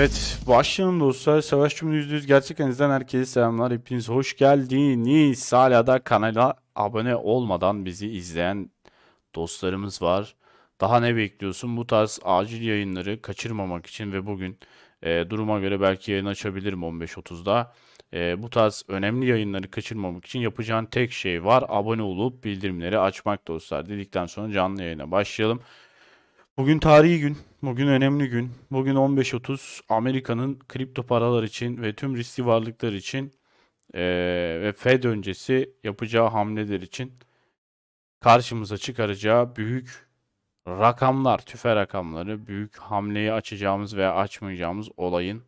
Evet, başlayalım dostlar. Savaş Cumhur %100 gerçek analizden herkese selamlar. Hepiniz hoş geldiniz. Hala da kanala abone olmadan bizi izleyen dostlarımız var. Daha ne bekliyorsun? Bu tarz acil yayınları kaçırmamak için ve bugün e, duruma göre belki yayın açabilirim 15.30'da. E, bu tarz önemli yayınları kaçırmamak için yapacağın tek şey var. Abone olup bildirimleri açmak dostlar. Dedikten sonra canlı yayına başlayalım. Bugün tarihi gün, bugün önemli gün. Bugün 15.30 Amerika'nın kripto paralar için ve tüm riskli varlıklar için eee, ve Fed öncesi yapacağı hamleler için karşımıza çıkaracağı büyük rakamlar, tüfe rakamları, büyük hamleyi açacağımız veya açmayacağımız olayın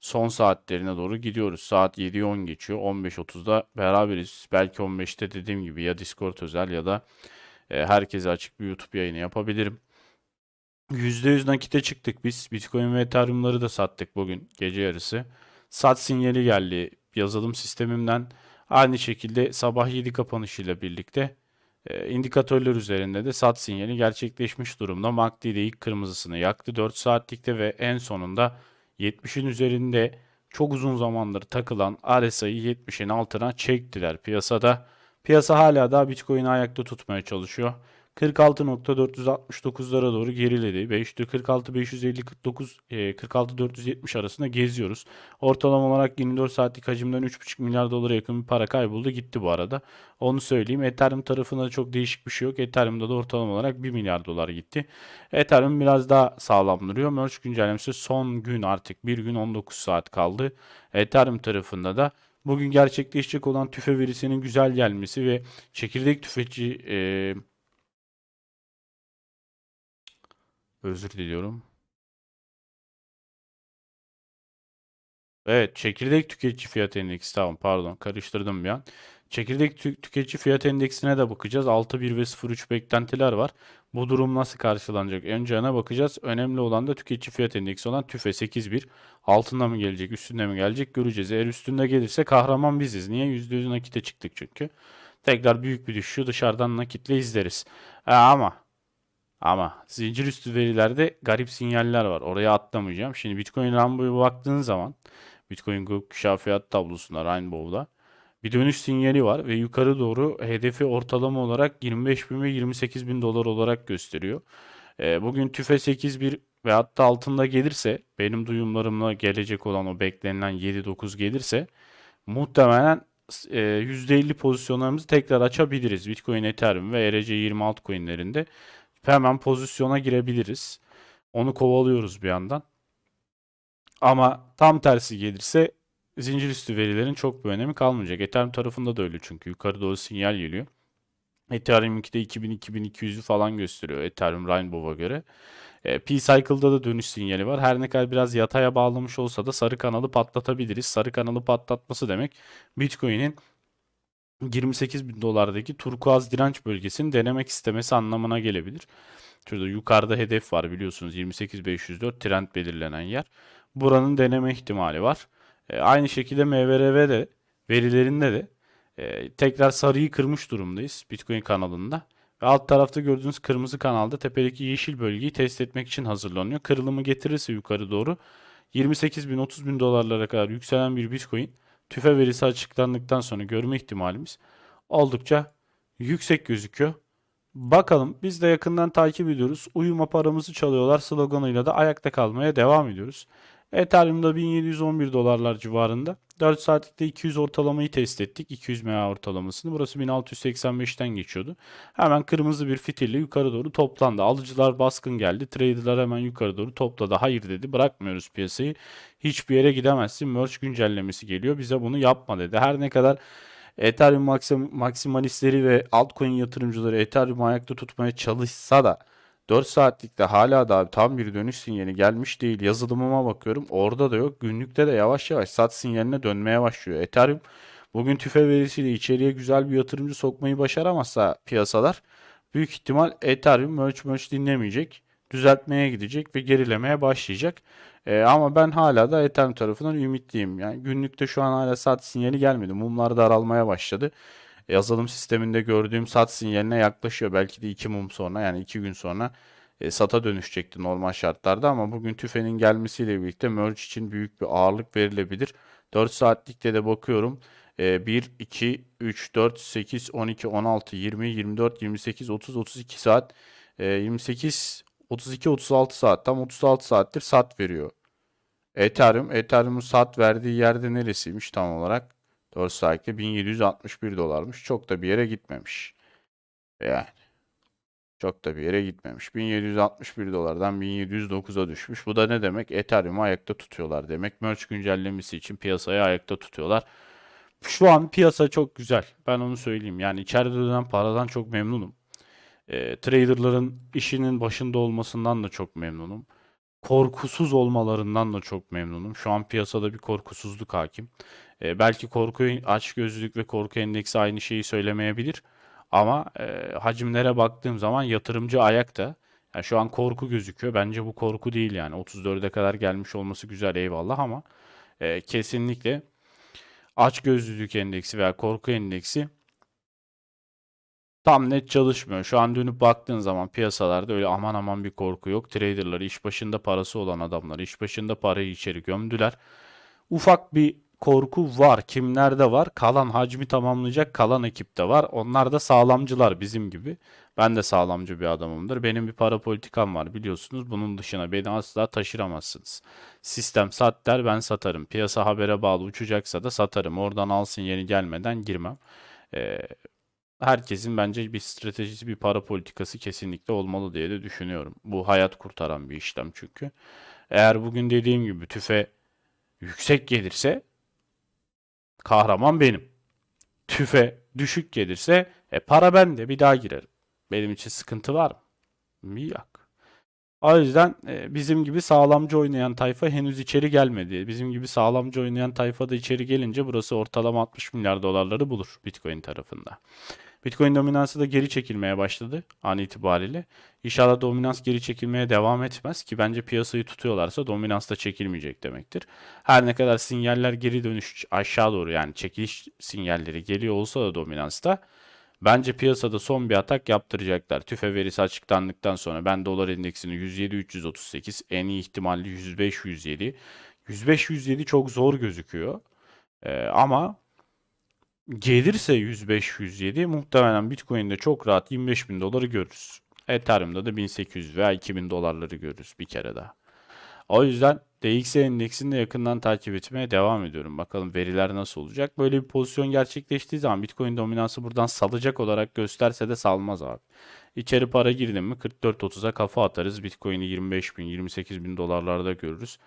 son saatlerine doğru gidiyoruz. Saat 7'yi 10 geçiyor. 15.30'da beraberiz. Belki 15'te dediğim gibi ya Discord özel ya da e, herkese açık bir YouTube yayını yapabilirim. %100 nakite çıktık biz. Bitcoin ve Ethereum'ları da sattık bugün gece yarısı. Sat sinyali geldi yazılım sistemimden. Aynı şekilde sabah 7 kapanışıyla birlikte e, indikatörler üzerinde de sat sinyali gerçekleşmiş durumda. MACD de ilk kırmızısını yaktı 4 saatlikte ve en sonunda 70'in üzerinde çok uzun zamandır takılan RSI'yi 70'in altına çektiler piyasada. Piyasa hala da Bitcoin'i ayakta tutmaya çalışıyor. 46.469'lara doğru geriledi. 5'te 46 550 49 e, 46 470 arasında geziyoruz. Ortalama olarak 24 saatlik hacimden 3,5 milyar dolara yakın bir para kayboldu gitti bu arada. Onu söyleyeyim. Ethereum tarafında çok değişik bir şey yok. Ethereum'da da ortalama olarak 1 milyar dolar gitti. Ethereum biraz daha sağlam duruyor. Merge güncellemesi son gün artık bir gün 19 saat kaldı. Ethereum tarafında da bugün gerçekleşecek olan tüfe verisinin güzel gelmesi ve çekirdek tüfeci e, Özür diliyorum. Evet, çekirdek tüketici fiyat endeksi tamam pardon karıştırdım bir an. Çekirdek tü- tüketici fiyat endeksine de bakacağız. 6.1 ve 0.3 beklentiler var. Bu durum nasıl karşılanacak? Önce ona bakacağız. Önemli olan da tüketici fiyat endeksi olan TÜFE 8.1. Altında mı gelecek, üstünde mi gelecek göreceğiz. Eğer üstünde gelirse kahraman biziz. Niye? %100 nakite çıktık çünkü. Tekrar büyük bir düşüşü dışarıdan nakitle izleriz. E, ama ama zincir üstü verilerde garip sinyaller var. Oraya atlamayacağım. Şimdi Bitcoin Rainbow'a baktığın zaman Bitcoin gökkuşağı fiyat tablosunda Rainbow'da bir dönüş sinyali var ve yukarı doğru hedefi ortalama olarak 25 bin ve 28 bin dolar olarak gösteriyor. Ee, bugün tüfe 8.1 ve hatta altında gelirse benim duyumlarımla gelecek olan o beklenilen 7-9 gelirse muhtemelen e, %50 pozisyonlarımızı tekrar açabiliriz. Bitcoin, Ethereum ve ERC20 altcoin'lerinde hemen pozisyona girebiliriz. Onu kovalıyoruz bir yandan. Ama tam tersi gelirse zincir üstü verilerin çok bir önemi kalmayacak. Ethereum tarafında da öyle çünkü yukarı doğru sinyal geliyor. Ethereum 2'de 2000-2200'ü falan gösteriyor Ethereum Rainbow'a göre. E, P-Cycle'da da dönüş sinyali var. Her ne kadar biraz yataya bağlamış olsa da sarı kanalı patlatabiliriz. Sarı kanalı patlatması demek Bitcoin'in 28 bin dolardaki turkuaz direnç bölgesini denemek istemesi anlamına gelebilir. Şurada yukarıda hedef var biliyorsunuz 28.504 trend belirlenen yer. Buranın deneme ihtimali var. E, aynı şekilde MVRV de verilerinde de e, tekrar sarıyı kırmış durumdayız Bitcoin kanalında. Ve alt tarafta gördüğünüz kırmızı kanalda tepedeki yeşil bölgeyi test etmek için hazırlanıyor. Kırılımı getirirse yukarı doğru 28 bin 30 bin dolarlara kadar yükselen bir Bitcoin tüfe verisi açıklandıktan sonra görme ihtimalimiz oldukça yüksek gözüküyor. Bakalım biz de yakından takip ediyoruz. Uyuma paramızı çalıyorlar sloganıyla da ayakta kalmaya devam ediyoruz. Ethereum'da 1711 dolarlar civarında. 4 saatlikte 200 ortalamayı test ettik. 200 MA ortalamasını. Burası 1685'ten geçiyordu. Hemen kırmızı bir fitille yukarı doğru toplandı. Alıcılar baskın geldi. Trader'lar hemen yukarı doğru topladı. Hayır dedi. Bırakmıyoruz piyasayı. Hiçbir yere gidemezsin. Merge güncellemesi geliyor. Bize bunu yapma dedi. Her ne kadar Ethereum maksim, maksimalistleri ve altcoin yatırımcıları Ethereum ayakta tutmaya çalışsa da 4 saatlikte hala da tam bir dönüş sinyali gelmiş değil. Yazılımıma bakıyorum. Orada da yok. Günlükte de yavaş yavaş sat sinyaline dönmeye başlıyor. Ethereum bugün tüfe verisiyle içeriye güzel bir yatırımcı sokmayı başaramazsa piyasalar büyük ihtimal Ethereum merge merge dinlemeyecek. Düzeltmeye gidecek ve gerilemeye başlayacak. Ee, ama ben hala da Ethereum tarafından ümitliyim. Yani günlükte şu an hala sat sinyali gelmedi. Mumlar daralmaya başladı yazılım sisteminde gördüğüm sat sinyaline yaklaşıyor. Belki de 2 mum sonra yani 2 gün sonra e, sata dönüşecekti normal şartlarda ama bugün tüfenin gelmesiyle birlikte merge için büyük bir ağırlık verilebilir. 4 saatlikte de bakıyorum. E, 1, 2, 3, 4, 8, 12, 16, 20, 24, 28, 30, 32 saat. E, 28, 32, 36 saat. Tam 36 saattir sat veriyor. Ethereum, Ethereum'un sat verdiği yerde neresiymiş tam olarak? 4 saatte 1761 dolarmış. Çok da bir yere gitmemiş. Yani çok da bir yere gitmemiş. 1761 dolardan 1709'a düşmüş. Bu da ne demek? Ethereum'u ayakta tutuyorlar demek. Merge güncellemesi için piyasayı ayakta tutuyorlar. Şu an piyasa çok güzel. Ben onu söyleyeyim. Yani içeride dönen paradan çok memnunum. E, traderların işinin başında olmasından da çok memnunum. Korkusuz olmalarından da çok memnunum. Şu an piyasada bir korkusuzluk hakim. E, belki korku açgözlülük ve korku endeksi aynı şeyi söylemeyebilir. Ama e, hacimlere baktığım zaman yatırımcı ayakta. Yani şu an korku gözüküyor. Bence bu korku değil yani. 34'e kadar gelmiş olması güzel eyvallah ama e, kesinlikle açgözlülük endeksi veya korku endeksi tam net çalışmıyor. Şu an dönüp baktığın zaman piyasalarda öyle aman aman bir korku yok. Traderları, iş başında parası olan adamlar, iş başında parayı içeri gömdüler. Ufak bir korku var. Kimlerde var? Kalan hacmi tamamlayacak kalan ekipte var. Onlar da sağlamcılar bizim gibi. Ben de sağlamcı bir adamımdır. Benim bir para politikam var biliyorsunuz. Bunun dışına beni asla taşıramazsınız. Sistem sat der ben satarım. Piyasa habere bağlı uçacaksa da satarım. Oradan alsın yeni gelmeden girmem. Ee, herkesin bence bir stratejisi, bir para politikası kesinlikle olmalı diye de düşünüyorum. Bu hayat kurtaran bir işlem çünkü. Eğer bugün dediğim gibi tüfe yüksek gelirse kahraman benim. Tüfe düşük gelirse e, para bende bir daha girerim. Benim için sıkıntı var mı? Yok. O yüzden e, bizim gibi sağlamcı oynayan tayfa henüz içeri gelmedi. Bizim gibi sağlamcı oynayan tayfa da içeri gelince burası ortalama 60 milyar dolarları bulur Bitcoin tarafında. Bitcoin dominansı da geri çekilmeye başladı an itibariyle. İnşallah dominans geri çekilmeye devam etmez ki bence piyasayı tutuyorlarsa dominans da çekilmeyecek demektir. Her ne kadar sinyaller geri dönüş aşağı doğru yani çekiliş sinyalleri geliyor olsa da dominansta bence piyasada son bir atak yaptıracaklar. TÜFE verisi açıklandıktan sonra ben dolar endeksini 107-338 en iyi ihtimalle 105-107 105-107 çok zor gözüküyor. Ee, ama gelirse 105-107 muhtemelen Bitcoin'de çok rahat 25 bin doları görürüz. Ethereum'da da 1800 veya 2000 dolarları görürüz bir kere daha. O yüzden DXY endeksini de yakından takip etmeye devam ediyorum. Bakalım veriler nasıl olacak. Böyle bir pozisyon gerçekleştiği zaman Bitcoin dominansı buradan salacak olarak gösterse de salmaz abi. İçeri para girdi mi 44-30'a kafa atarız. Bitcoin'i 25 bin 28 bin dolarlarda görürüz.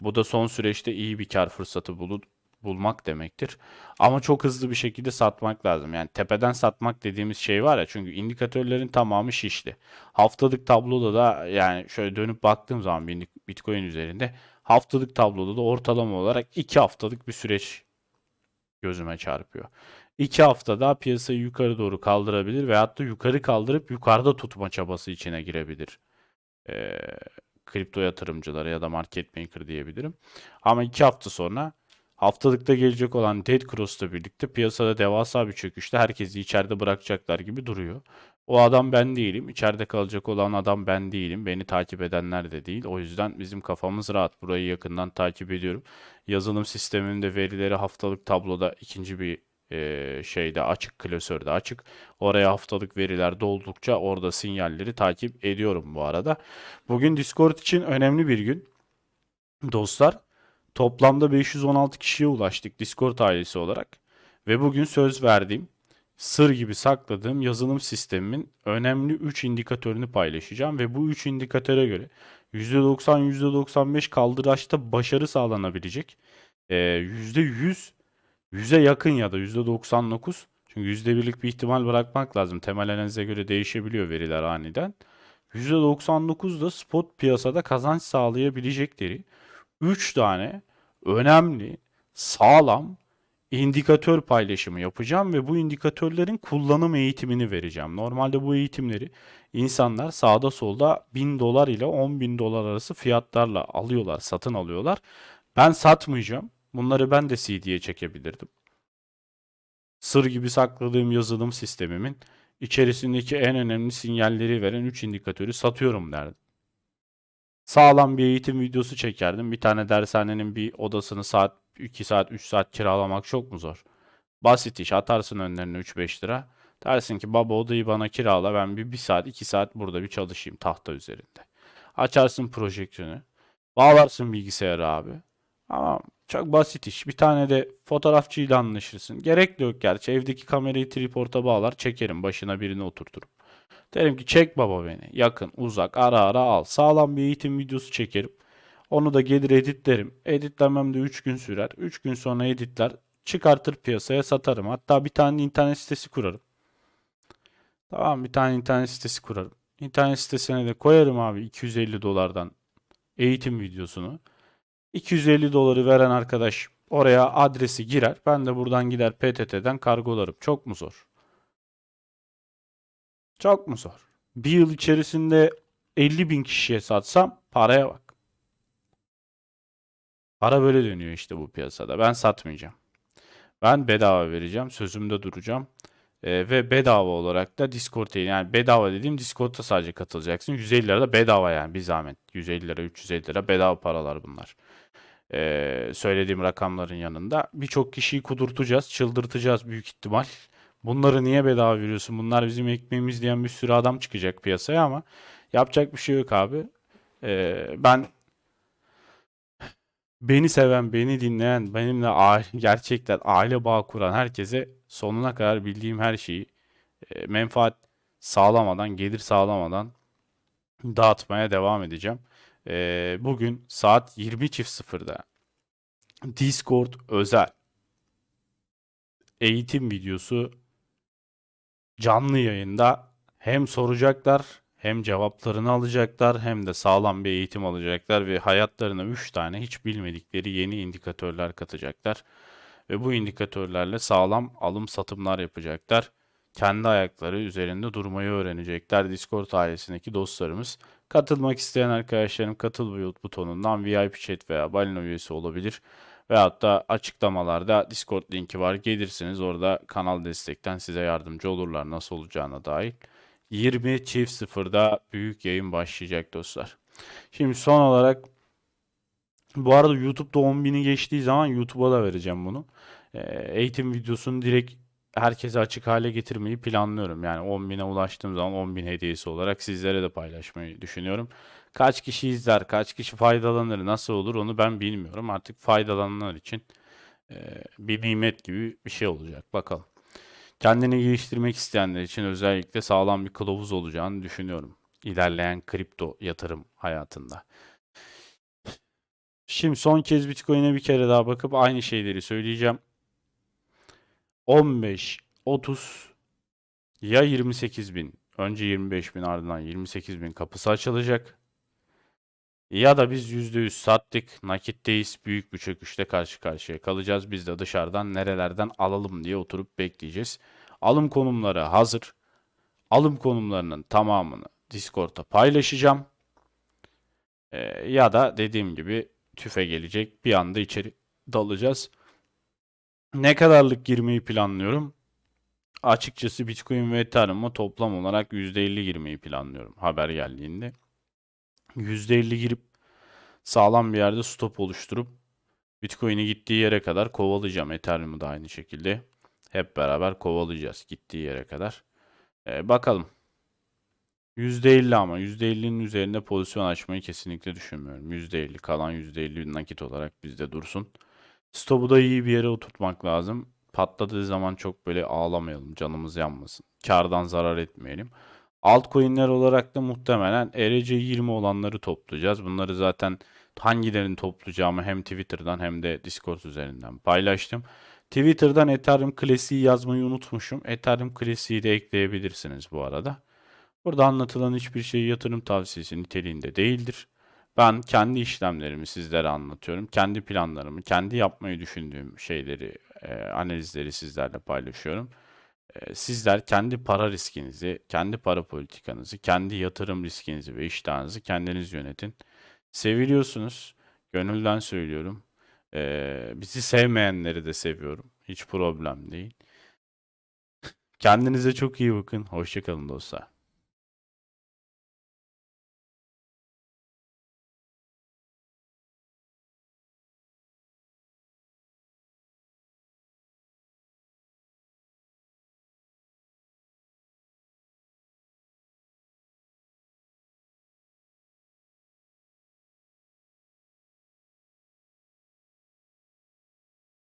Bu da son süreçte iyi bir kar fırsatı bulup bulmak demektir. Ama çok hızlı bir şekilde satmak lazım. Yani tepeden satmak dediğimiz şey var ya çünkü indikatörlerin tamamı şişli. Haftalık tabloda da yani şöyle dönüp baktığım zaman Bitcoin üzerinde haftalık tabloda da ortalama olarak 2 haftalık bir süreç gözüme çarpıyor. 2 hafta daha piyasayı yukarı doğru kaldırabilir veyahut da yukarı kaldırıp yukarıda tutma çabası içine girebilir. Ee, kripto yatırımcıları ya da market maker diyebilirim. Ama 2 hafta sonra Haftalıkta gelecek olan Dead Cross'la birlikte piyasada devasa bir çöküşte herkesi içeride bırakacaklar gibi duruyor. O adam ben değilim. İçeride kalacak olan adam ben değilim. Beni takip edenler de değil. O yüzden bizim kafamız rahat. Burayı yakından takip ediyorum. Yazılım sisteminde verileri haftalık tabloda ikinci bir e, şeyde açık, klasörde açık. Oraya haftalık veriler doldukça orada sinyalleri takip ediyorum bu arada. Bugün Discord için önemli bir gün. Dostlar Toplamda 516 kişiye ulaştık Discord ailesi olarak. Ve bugün söz verdiğim, sır gibi sakladığım yazılım sistemimin önemli 3 indikatörünü paylaşacağım. Ve bu 3 indikatöre göre %90, %95 kaldıraçta başarı sağlanabilecek. Ee, %100, 100'e yakın ya da %99 çünkü %1'lik bir ihtimal bırakmak lazım. Temel analize göre değişebiliyor veriler aniden. %99 da spot piyasada kazanç sağlayabilecekleri 3 tane önemli, sağlam indikatör paylaşımı yapacağım ve bu indikatörlerin kullanım eğitimini vereceğim. Normalde bu eğitimleri insanlar sağda solda 1000 dolar ile 10 bin dolar arası fiyatlarla alıyorlar, satın alıyorlar. Ben satmayacağım. Bunları ben de CD'ye çekebilirdim. Sır gibi sakladığım yazılım sistemimin içerisindeki en önemli sinyalleri veren 3 indikatörü satıyorum derdim. Sağlam bir eğitim videosu çekerdim. Bir tane dershanenin bir odasını saat 2 saat 3 saat kiralamak çok mu zor? Basit iş atarsın önlerine 3-5 lira. Dersin ki baba odayı bana kirala ben bir, bir saat 2 saat burada bir çalışayım tahta üzerinde. Açarsın projeksiyonu. Bağlarsın bilgisayarı abi. Ama çok basit iş. Bir tane de fotoğrafçıyla anlaşırsın. Gerek yok gerçi. Evdeki kamerayı triporta bağlar çekerim. Başına birini oturturum. Derim ki çek baba beni. Yakın, uzak, ara ara al. Sağlam bir eğitim videosu çekerim. Onu da gelir editlerim. Editlemem de 3 gün sürer. 3 gün sonra editler. Çıkartır piyasaya satarım. Hatta bir tane internet sitesi kurarım. Tamam bir tane internet sitesi kurarım. İnternet sitesine de koyarım abi 250 dolardan eğitim videosunu. 250 doları veren arkadaş oraya adresi girer. Ben de buradan gider PTT'den kargolarım. Çok mu zor? Çok mu zor? Bir yıl içerisinde 50 bin kişiye satsam paraya bak. Para böyle dönüyor işte bu piyasada. Ben satmayacağım. Ben bedava vereceğim. Sözümde duracağım. Ee, ve bedava olarak da Discord'a yani bedava dediğim Discord'a sadece katılacaksın. 150 lira da bedava yani bir zahmet. 150 lira 350 lira bedava paralar bunlar. Ee, söylediğim rakamların yanında. Birçok kişiyi kudurtacağız, çıldırtacağız büyük ihtimal. Bunları niye bedava veriyorsun? Bunlar bizim ekmeğimiz diyen bir sürü adam çıkacak piyasaya ama yapacak bir şey yok abi. Ee, ben beni seven, beni dinleyen, benimle aile, gerçekten aile bağı kuran herkese sonuna kadar bildiğim her şeyi e, menfaat sağlamadan, gelir sağlamadan dağıtmaya devam edeceğim. E, bugün saat 20.00'da Discord özel eğitim videosu canlı yayında hem soracaklar hem cevaplarını alacaklar hem de sağlam bir eğitim alacaklar ve hayatlarına 3 tane hiç bilmedikleri yeni indikatörler katacaklar. Ve bu indikatörlerle sağlam alım satımlar yapacaklar. Kendi ayakları üzerinde durmayı öğrenecekler Discord ailesindeki dostlarımız. Katılmak isteyen arkadaşlarım katıl butonundan VIP chat veya balina üyesi olabilir. Veyahut da açıklamalarda Discord linki var. Gelirsiniz orada kanal destekten size yardımcı olurlar nasıl olacağına dair. 20 çift sıfırda büyük yayın başlayacak dostlar. Şimdi son olarak bu arada YouTube'da 10.000'i geçtiği zaman YouTube'a da vereceğim bunu. Ee, eğitim videosunu direkt herkese açık hale getirmeyi planlıyorum. Yani 10.000'e ulaştığım zaman 10.000 hediyesi olarak sizlere de paylaşmayı düşünüyorum. Kaç kişi izler, kaç kişi faydalanır, nasıl olur onu ben bilmiyorum. Artık faydalananlar için e, bir nimet gibi bir şey olacak. Bakalım. Kendini geliştirmek isteyenler için özellikle sağlam bir kılavuz olacağını düşünüyorum. İlerleyen kripto yatırım hayatında. Şimdi son kez Bitcoin'e bir kere daha bakıp aynı şeyleri söyleyeceğim. 15, 30 ya 28 bin. Önce 25 bin ardından 28 bin kapısı açılacak. Ya da biz %100 sattık. Nakitteyiz. Büyük bir çöküşle karşı karşıya kalacağız. Biz de dışarıdan nerelerden alalım diye oturup bekleyeceğiz. Alım konumları hazır. Alım konumlarının tamamını Discord'da paylaşacağım. Ee, ya da dediğim gibi tüfe gelecek. Bir anda içeri dalacağız. Ne kadarlık girmeyi planlıyorum? Açıkçası Bitcoin ve Ethereum'a toplam olarak %50 girmeyi planlıyorum haber geldiğinde. %50 girip sağlam bir yerde stop oluşturup Bitcoin'i gittiği yere kadar kovalayacağım. Ethereum'u da aynı şekilde. Hep beraber kovalayacağız gittiği yere kadar. Ee, bakalım. %50 ama %50'nin üzerinde pozisyon açmayı kesinlikle düşünmüyorum. %50 kalan %50 nakit olarak bizde dursun. Stop'u da iyi bir yere oturtmak lazım. Patladığı zaman çok böyle ağlamayalım, canımız yanmasın. Kardan zarar etmeyelim. Altcoin'ler olarak da muhtemelen ERC20 olanları toplayacağız. Bunları zaten hangilerini toplayacağımı hem Twitter'dan hem de Discord üzerinden paylaştım. Twitter'dan Ethereum klasiği yazmayı unutmuşum. Ethereum klasiği de ekleyebilirsiniz bu arada. Burada anlatılan hiçbir şey yatırım tavsiyesi niteliğinde değildir. Ben kendi işlemlerimi sizlere anlatıyorum. Kendi planlarımı, kendi yapmayı düşündüğüm şeyleri, e, analizleri sizlerle paylaşıyorum. E, sizler kendi para riskinizi, kendi para politikanızı, kendi yatırım riskinizi ve iştahınızı kendiniz yönetin. Seviliyorsunuz. Gönülden söylüyorum. E, bizi sevmeyenleri de seviyorum. Hiç problem değil. Kendinize çok iyi bakın. Hoşçakalın dostlar.